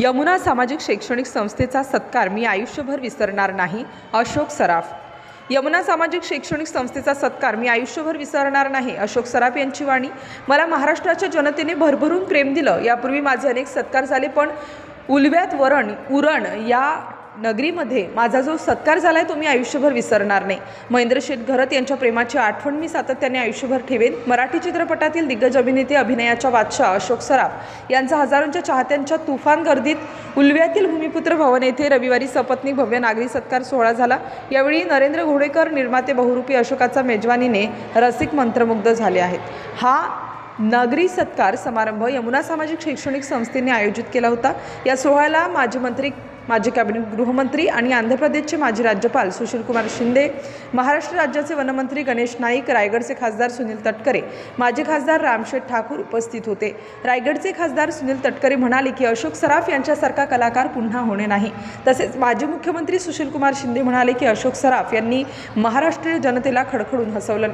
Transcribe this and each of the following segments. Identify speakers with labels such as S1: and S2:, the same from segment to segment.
S1: यमुना सामाजिक शैक्षणिक संस्थेचा सत्कार मी आयुष्यभर विसरणार नाही अशोक सराफ. यमुना सामाजिक शैक्षणिक संस्थेचा सत्कार मी आयुष्यभर विसरणार नाही अशोक सराफ यांची वाणी. मला महाराष्ट्राच्या जनतेने भरभरून प्रेम दिलं. यापूर्वी माझे अनेक सत्कार झाले पण उलव्यात वरण उरण या नगरीमध्ये माझा जो सत्कार झाला आहे तो मी आयुष्यभर विसरणार नाही. महेंद्र शेठ घरत यांच्या प्रेमाची आठवण मी सातत्याने आयुष्यभर ठेवेन. मराठी चित्रपटातील दिग्गज अभिनेते अभिनयाच्या बादशाह अशोक सराफ यांचा हजारोंच्या चाहत्यांच्या तुफान गर्दीत उलव्यातील भूमिपुत्र भवन येथे रविवारी सपत्नीक भव्य नागरी सत्कार सोहळा झाला. यावेळी नरेंद्र घोडेकर निर्माते बहुरूपी अशोकाचा मेजवानीने रसिक मंत्रमुग्ध झाले आहेत. हा नागरी सत्कार समारंभ यमुना सामाजिक शैक्षणिक संस्थेने आयोजित केला होता. या सोहळ्याला माजी मंत्री माजी कॅबिनेट गृहमंत्री आणि आंध्र प्रदेशचे माजी राज्यपाल सुशीलकुमार शिंदे महाराष्ट्र राज्याचे वनमंत्री गणेश नाईक रायगडचे खासदार सुनील तटकरे माजी खासदार रामशेठ ठाकूर उपस्थित होते. रायगडचे खासदार सुनील तटकरे म्हणाले की अशोक सराफ यांच्यासारखा कलाकार पुन्हा होणे नाही. तसेच माजी मुख्यमंत्री सुशीलकुमार शिंदे म्हणाले की अशोक सराफ यांनी महाराष्ट्रीय जनतेला खडखडून हसवलं.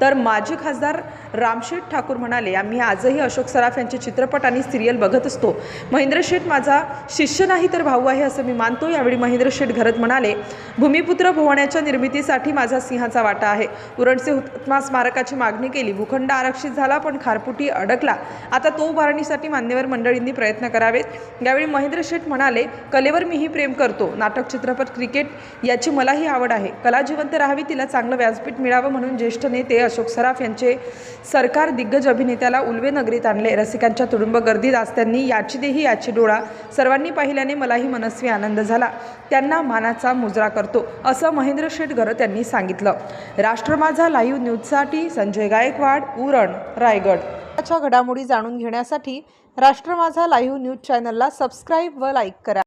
S1: तर माजी खासदार रामशेठ ठाकूर म्हणाले आम्ही आजही अशोक सराफ यांचे चित्रपट आणि सिरियल बघत असतो. महेंद्र शेठ माझा शिष्य नाही तर भाऊ आहे असं मी मानतो. यावेळी महेंद्र शेठ घरत म्हणाले भूमिपुत्र भुवण्याच्या निर्मितीसाठी माझा सिंहाचा वाटा आहे. उरणचे हुतात्मा स्मारकाची मागणी केली. भूखंड आरक्षित झाला पण खारपुटी अडकला. आता तो उभारणीसाठी मान्यवर मंडळींनी प्रयत्न करावेत. यावेळी महेंद्र शेठ म्हणाले कलेवर मीही प्रेम करतो. नाटक चित्रपट क्रिकेट याची मलाही आवड आहे. कला जिवंत राहावी तिला चांगलं व्यासपीठ मिळावं म्हणून ज्येष्ठ नेते अशोक सराफ यांचे सरकार दिग्गज अभिनेत्याला उल्वे नगरीत आणले. रसिकांच्या तुडुंब गर्दीत आज त्यांनी याची देही याची डोळा. सर्वांनी पाहिल्याने मलाही मनस्वी आनंद झाला. त्यांना मानाचा मुजरा करतो असं महेंद्र शेठ घरत यांनी सांगितलं. राष्ट्र माझा लाईव्ह न्यूजसाठी संजय गायकवाड उरण रायगड. घडामोडी जाणून घेण्यासाठी राष्ट्र माझा लाईव्ह न्यूज चॅनलला सबस्क्राईब व लाईक करा.